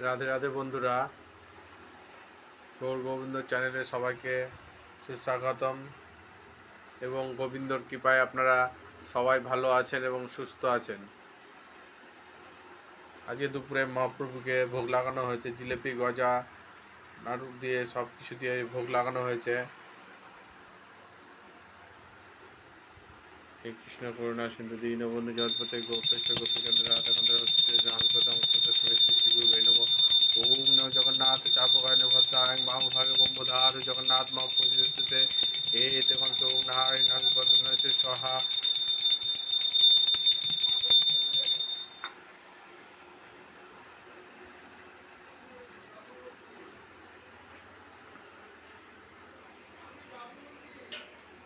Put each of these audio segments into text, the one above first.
রাধে রাধে বন্ধুরা, গৌর গোবিন্দ চ্যানেলে সবাইকে সুস্বাগতম। এবং গোবিন্দর কৃপায় আপনারা সবাই ভালো আছেন এবং সুস্থ আছেন। আজকে দুপুরে মহাপ্রভুকে ভোগ লাগানো হয়েছে, জিলেপি, গজা, নাড়ু দিয়ে সব কিছু দিয়ে ভোগ লাগানো হয়েছে। কৃষ্ণ করুণা সিন্ধু দীনবন্ধু জগৎপতে গোপেশ গোপীচন্দ্র রাধা কান্দ্র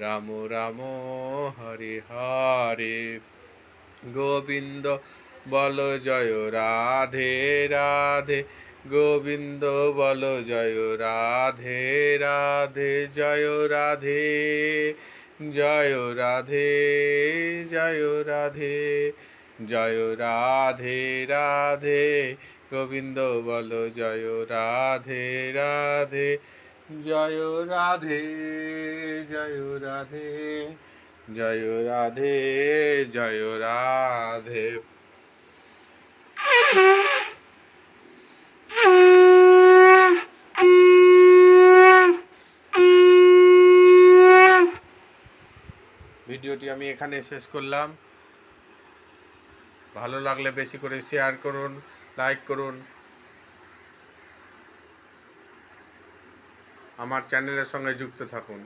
রাম রাম, হরে হরে। গোবিন্দ, বল জয় রাধে রাধে। গোবিন্দ, বল জয় রাধে রাধে। জয় রাধে জয় রাধে জয় রাধে। জয় রাধে রাধে। গোবিন্দ, বল জয় রাধে রাধে। জয় রাধে জয় রাধে জয় রাধে জয় রাধে। ভিডিওটি আমি এখানে শেষ করলাম। ভালো লাগলে বেশি করে শেয়ার করুন লাইক করুন আমার চ্যানেলের সঙ্গে যুক্ত থাকুন।